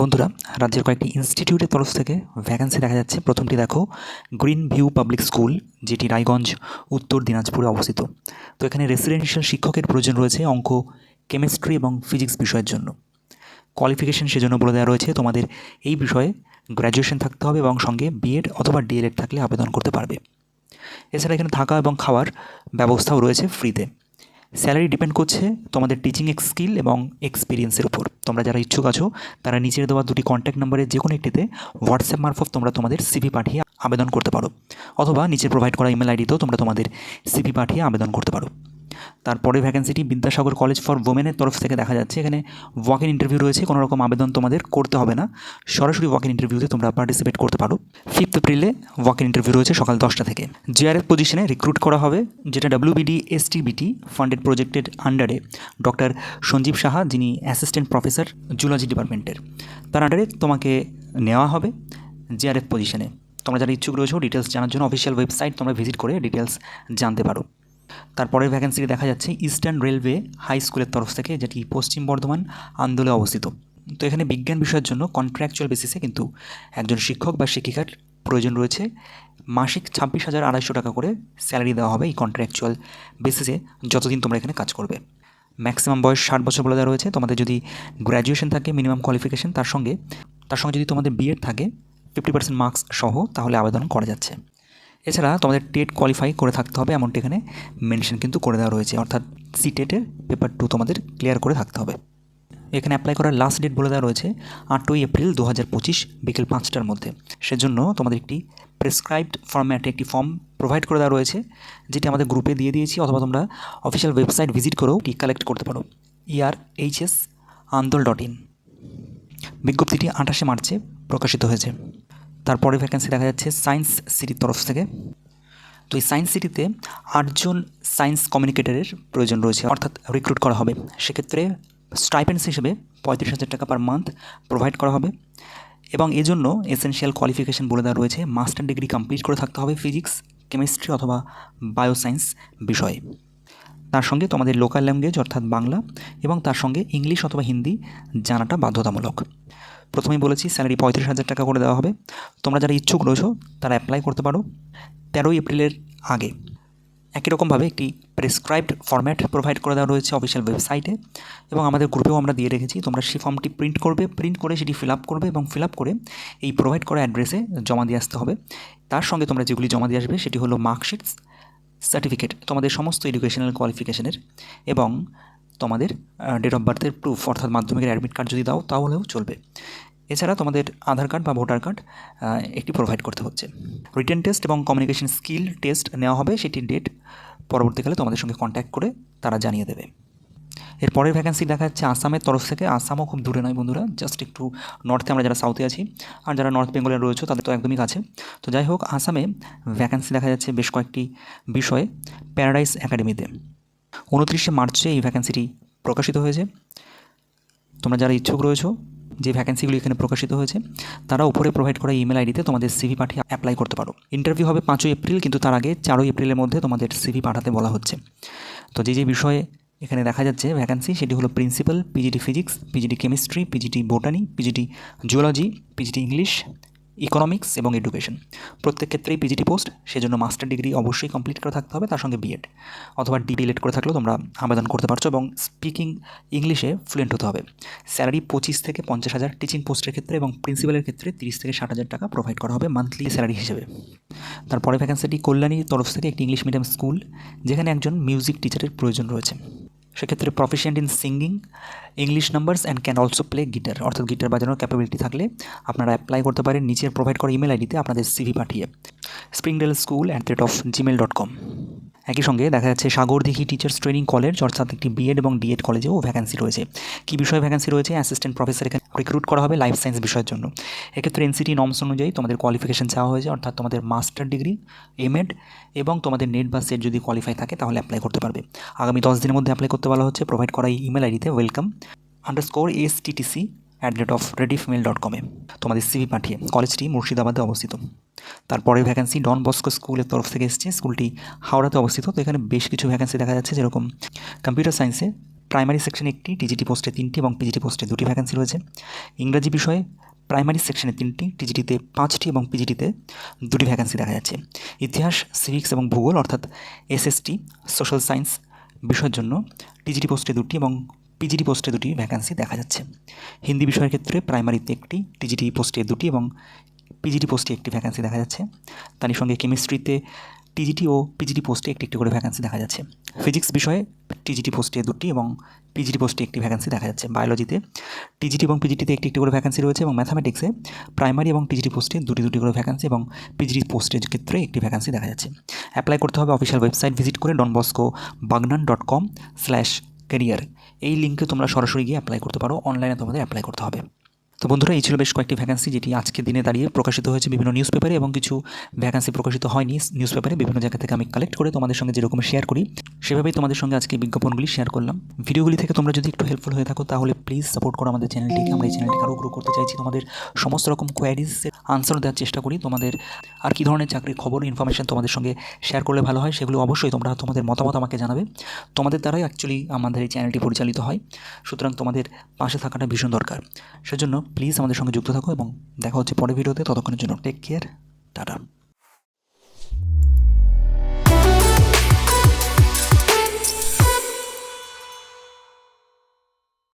বন্ধুরা, রাজ্যের কয়েকটি ইনস্টিটিউটের তরফ থেকে ভ্যাকেন্সি দেখা যাচ্ছে। প্রথমটি দেখো গ্রিন ভিউ পাবলিক স্কুল যেটি রায়গঞ্জ, উত্তর দিনাজপুরে অবস্থিত। তো এখানে রেসিডেন্সিয়াল শিক্ষকের প্রয়োজন রয়েছে অঙ্ক কেমিস্ট্রি এবং ফিজিক্স বিষয়ের জন্য। কোয়ালিফিকেশন সেজন্য বলে দেওয়া রয়েছে, তোমাদের এই বিষয়ে গ্র্যাজুয়েশন থাকতে হবে এবং সঙ্গে বিএড অথবা ডিএলএড থাকলে আবেদন করতে পারবে। এছাড়া এখানে থাকা এবং খাওয়ার ব্যবস্থাও রয়েছে ফ্রিতে স্যালারি ডিপেন্ড করছে তোমাদের টিচিং স্কিল এবং এক্সপিরিয়েন্সের উপর। তোমরা যারা ইচ্ছুক আছো, তারা নিচের দেওয়া দুটি কন্ট্যাক্ট নাম্বারে যে কোনো একটিতে হোয়াটসঅ্যাপ মারফত তোমরা তোমাদের সিভি পাঠিয়ে আবেদন করতে পারো। অথবা নিচে প্রোভাইড করা ইমেল আইডিতেও তোমরা তোমাদের সিভি পাঠিয়ে আবেদন করতে পারো। তারপরে ভ্যাকেন্সিটি বিদ্যাসাগর কলেজ ফর ওমেনের তরফ থেকে দেখা যাচ্ছে। এখানে ওয়াক ইন ইন্টারভিউ রয়েছে কোনো রকম আবেদন তোমাদের করতে হবে না। সরাসরি ওয়াক ইন ইন্টারভিউতে তোমরা পার্টিসিপেট করতে পারো। ফিফথ এপ্রিলে ওয়াক ইন ইন্টারভিউ রয়েছে সকাল দশটা থেকে। জিআরএফ পজিশনে রিক্রুট করা হবে, যেটা ডাব্লিউবিডি এসটিবিটি ফান্ডেড প্রজেক্টের আন্ডারে ডক্টর সঞ্জীব সাহা, যিনি অ্যাসিস্ট্যান্ট প্রফেসর জুলজি ডিপার্টমেন্টের তার আন্ডারে তোমাকে নেওয়া হবে জিআরএফ পজিশনে তোমরা যারা ইচ্ছুক রয়েছো ডিটেলস জানার জন্য অফিসিয়াল ওয়েবসাইট তোমরা ভিজিট করে ডিটেলস জানতে পারো। তারপরের ভ্যাকেন্সিটি দেখা যাচ্ছে ইস্টার্ন রেলওয়ে হাই স্কুলের তরফ থেকে, যেটি পশ্চিম বর্ধমান আন্দোলে অবস্থিত। তো এখানে বিজ্ঞান বিষয়ের জন্য কন্ট্রাকচুয়াল বেসিসে কিন্তু একজন শিক্ষক বা শিক্ষিকার প্রয়োজন রয়েছে। মাসিক ছাব্বিশ হাজার আড়াইশো টাকা করে স্যালারি দেওয়া হবে এই কন্ট্রাকচুয়াল বেসিসে যতদিন তোমরা এখানে কাজ করবে। ম্যাক্সিমাম বয়স ষাট বছর বলে দেওয়া রয়েছে। তোমাদের যদি গ্র্যাজুয়েশন থাকে মিনিমাম কোয়ালিফিকেশন তার সঙ্গে তার সঙ্গে যদি তোমাদের বিএড থাকে ফিফটি পার্সেন্ট মার্কস সহ তাহলে আবেদন করা যাচ্ছে। এছাড়া তোমাদের টেট কোয়ালিফাই করে থাকতে হবে, এমনটি এখানে মেনশন কিন্তু করে দেওয়া রয়েছে। অর্থাৎ সি টেটের পেপার টু তোমাদের ক্লিয়ার করে থাকতে হবে। এখানে অ্যাপ্লাই করার লাস্ট ডেট বলে দেওয়া রয়েছে, আটই এপ্রিল দু হাজার পঁচিশ বিকেল পাঁচটার মধ্যে। সেজন্য তোমাদের একটি প্রেসক্রাইবড ফর্ম্যাটে একটি ফর্ম প্রোভাইড করে দেওয়া রয়েছে, যেটি আমাদের গ্রুপে দিয়ে দিয়েছি, অথবা তোমরা অফিসিয়াল ওয়েবসাইট ভিজিট করেও কি কালেক্ট করতে পারো। E ইআর এইচএস আন্দোল ডট ইন বিজ্ঞপ্তিটি আঠাশে মার্চে প্রকাশিত হয়েছে। তারপরে ভ্যাকেন্সি দেখা যাচ্ছে সায়েন্স সিটির তরফ থেকে। তো এই সায়েন্স সিটিতে আটজন সায়েন্স কমিউনিকেটরের প্রয়োজন রয়েছে, অর্থাৎ রিক্রুট করা হবে। সেক্ষেত্রে স্টাইপেন্স হিসেবে পঁয়ত্রিশ হাজার টাকা পার মান্থ প্রোভাইড করা হবে। এবং এজন্য এসেনশিয়াল কোয়ালিফিকেশন বলে দেওয়া রয়েছে মাস্টার ডিগ্রি কমপ্লিট করে থাকতে হবে ফিজিক্স কেমিস্ট্রি অথবা বায়োসায়েন্স বিষয়ে। তার সঙ্গে তোমাদের লোকাল ল্যাঙ্গুয়েজ অর্থাৎ বাংলা এবং তার সঙ্গে ইংলিশ অথবা হিন্দি জানাটা বাধ্যতামূলক। প্রথমেই বলেছি স্যালারি পঁয়ত্রিশ হাজার টাকা করে দেওয়া হবে। তোমরা যারা ইচ্ছুক রয়েছো, তারা অ্যাপ্লাই করতে পারো। তেরোই এপ্রিলের আগে একই রকমভাবে একটি প্রেসক্রাইবড ফরম্যাট প্রোভাইড করে দেওয়া রয়েছে অফিসিয়াল ওয়েবসাইটে এবং আমাদের গ্রুপেও আমরা দিয়ে রেখেছি। তোমরা সেই ফর্মটি প্রিন্ট করবে প্রিন্ট করে সেটি ফিল আপ করবে এবং ফিল আপ করে এই প্রোভাইড করা অ্যাড্রেসে জমা দিয়ে আসতে হবে। তার সঙ্গে তোমরা যেগুলি জমা দিয়ে আসবে, সেটি হলো মার্কশিটস সার্টিফিকেট তোমাদের সমস্ত এডুকেশনাল কোয়ালিফিকেশনের এবং তোমাদের ডেট অফ বার্থের প্রুফ অর্থাৎ মাধ্যমিকের অ্যাডমিট কার্ড যদি দাও, তাহলেও চলবে। এছাড়া তোমাদের আধার কার্ড বা ভোটার কার্ড একটি প্রোভাইড করতে হচ্ছে। রিটেন টেস্ট এবং কমিউনিকেশন স্কিল টেস্ট নেওয়া হবে, সেটির ডেট পরবর্তীকালে তোমাদের সঙ্গে কন্ট্যাক্ট করে তারা জানিয়ে দেবে। এর পরের ভ্যাকেন্সি দেখা যাচ্ছে আসামের তরফ থেকে। আসামও খুব দূরে নয় বন্ধুরা জাস্ট একটু নর্থে আমরা যারা সাউথে আছি, আর যারা নর্থ বেঙ্গলে রয়েছে, তাদের তো একদমই কাছে। তো যাই হোক, আসামে ভ্যাকেন্সি দেখা যাচ্ছে বেশ কয়েকটি বিষয়ে প্যারাডাইস একাডেমিতে উনত্রিশে মার্চে এই ভ্যাকেন্সিটি প্রকাশিত হয়েছে। তোমরা যারা ইচ্ছুক রয়েছো, যে ভ্যাকেন্সিগুলি এখানে প্রকাশিত হয়েছে, তারা উপরে প্রোভাইড করা ইমেল আইডিতে তোমাদের সিভি পাঠিয়ে অ্যাপ্লাই করতে পারো। ইন্টারভিউ হবে পাঁচই এপ্রিল, কিন্তু তার আগে চারই এপ্রিলের মধ্যে তোমাদের সিভি পাঠাতে বলা হচ্ছে। তো যে যে বিষয়ে এখানে দেখা যাচ্ছে ভ্যাকেন্সি সেটি হলো principal PGT physics PGT chemistry PGT botany PGT zoology PGT English economics এবং এডুকেশন প্রত্যেক ক্ষেত্রেই পিজিটি পোস্ট সেজন্য মাস্টার ডিগ্রি অবশ্যই কমপ্লিট করে থাকতে হবে, তার সঙ্গে বিএড অথবা ডিএলএড করে থাকলেও তোমরা আবেদন করতে পারছ এবং স্পিকিং ইংলিশে ফ্লুয়েন্ট হতে হবে। স্যালারি পঁচিশ থেকে পঞ্চাশ হাজার টিচিং পোস্টের ক্ষেত্রে এবং প্রিন্সিপালের ক্ষেত্রে তিরিশ থেকে ষাট হাজার টাকা প্রোভাইড করা হবে মান্থলি স্যালারি হিসেবে। তারপরে ভ্যাকেন্সিটি কল্যাণীর তরফ থেকে একটি ইংলিশ মিডিয়াম স্কুল যেখানে একজন মিউজিক টিচারের প্রয়োজন রয়েছে। সেক্ষেত্রে proficient in singing English numbers and can also play guitar অর্থাৎ গিটার বাজানোর ক্যাপাবিলিটি থাকলে আপনারা অ্যাপ্লাই করতে পারেন, নিচের প্রোভাইড করা ইমেল আইডিতে আপনাদের সিভি পাঠিয়ে। Springdale School at the rate of Gmail dot com একই সঙ্গে দেখা যাচ্ছে সাগরদিঘি টিচার্স ট্রেনিং কলেজ অর্থাৎ একটি বিএড এবং ডিএড কলেজেও ভ্যাকেন্সি রয়েছে। কী বিষয়ে ভ্যাকেন্সি রয়েছে? অ্যাসিস্ট্যান্ট প্রফেসর এখানে রিক্রুট করা হবে লাইফ সায়েন্স বিষয়ের জন্য। এক্ষেত্রে এনসিটি নর্মস অনুযায়ী তোমাদের কোয়ালিফিকেশন চাওয়া হয়েছে, অর্থাৎ তোমাদের মাস্টার ডিগ্রি এমএড এবং তোমাদের নেট বা সেট যদি কোয়ালিফাই থাকে তাহলে অ্যাপ্লাই করতে পারবে। আগামী দশ দিনের মধ্যে অ্যাপ্লাই করতে বলা হচ্ছে প্রোভাইড করা এই ইমেল আইডিতে welcome underscore S T TTC at rate of Rediffmail dot কমে তোমাদের সিভি পাঠিয়ে কলেজটি মুর্শিদাবাদে অবস্থিত। তারপরে ভ্যাকেন্সি ডন বস্কো স্কুলের তরফ থেকে এসেছে। স্কুলটি হাওড়াতে অবস্থিত। তো এখানে বেশ কিছু ভ্যাকেন্সি দেখা যাচ্ছে। যেরকম কম্পিউটার সায়েন্সে প্রাইমারি সেকশনে একটি টিজিটি পোস্টে তিনটি এবং পিজিটি পোস্টে দুটি ভ্যাকেন্সি রয়েছে। ইংরাজি বিষয়ে প্রাইমারি সেকশনে তিনটি টিজিটিতে পাঁচটি এবং পিজিটিতে দুটি ভ্যাকেন্সি দেখা যাচ্ছে। ইতিহাস সিভিক্স এবং ভূগোল অর্থাৎ এসএসটি সোশ্যাল সায়েন্স বিষয়ের জন্য টিজিটি পোস্টে দুটি এবং পিজিটি পোস্টে দুটি ভ্যাকেন্সি দেখা যাচ্ছে হিন্দি বিষয়ের ক্ষেত্রে প্রাইমারিতে একটি টিজিটি পোস্টে দুটি এবং পিজিটি পোস্টে একটি ভ্যাকেন্সি দেখা যাচ্ছে তারই সঙ্গে কেমিস্ট্রিতে টিজিটি ও পিজিটি পোস্টে একটি একটি করে ভ্যাকেন্সি দেখা যাচ্ছে ফিজিক্স বিষয়ে টিজিটি পোস্টে দুটি এবং পিজিটি পোস্টে একটি ভ্যাকেন্সি দেখা যাচ্ছে বায়োলজিতে টিজিটি এবং পিজিটিতে একটি একটি করে ভ্যাকেন্সি রয়েছে এবং ম্যাথামেটিক্সে প্রাইমারি এবং টিজিটি পোস্টে দুটি দুটি করে ভ্যাকেন্সি এবং পিজিটি পোস্টের ক্ষেত্রে একটি ভ্যাকেন্সি দেখা যাচ্ছে অ্যাপ্লাই করতে হবে অফিসিয়াল ওয়েবসাইট ভিজিট করে Don Bosco Bagnan dot com slash career এই লিঙ্কে তোমরা সরাসরি গিয়ে অ্যাপ্লাই করতে পারো। অনলাইনে তোমাদের অ্যাপ্লাই করতে হবে। তো বন্ধুরা, এই ছিল বেশ কয়েকটি ভ্যাকেন্সি যেটি আজকের দিনে দাঁড়িয়ে প্রকাশিত হয়েছে বিভিন্ন নিউজ পেপারে এবং কিছু ভ্যাকেন্সি প্রকাশিত হয়নি নিউজ পেপারে বিভিন্ন জায়গা থেকে আমি কালেক্ট করে তোমাদের সঙ্গে যেরকম শেয়ার করি, সেভাবেই তোমাদের সঙ্গে আজকে বিজ্ঞাপনগুলি শেয়ার করলাম। ভিডিওগুলি থেকে তোমরা যদি একটু হেল্পফুল হয়ে থাকো, তাহলে প্লিজ সাপোর্ট করো আমাদের চ্যানেলটিকে আমরা এই চ্যানেলটিকে আরও গ্রো করতে চাইছি। তোমাদের সমস্ত রকম কোয়ারিজের আনসার দেওয়ার চেষ্টা করি। তোমাদের আর কী ধরনের চাকরির খবর ইনফরমেশন তোমাদের সঙ্গে শেয়ার করলে ভালো হয়, সেগুলো অবশ্যই তোমরা তোমাদের মতামত আমাকে জানাবে। তোমাদের দ্বারাই অ্যাকচুয়ালি আমাদের এই চ্যানেলটি পরিচালিত হয়। সুতরাং তোমাদের পাশে থাকাটা ভীষণ দরকার। সেজন্য প্লিজ আমাদের সঙ্গে যুক্ত থাকো এবং দেখা হচ্ছে পরের ভিডিওতে। ততক্ষণের জন্য টেক কেয়ার টাটা।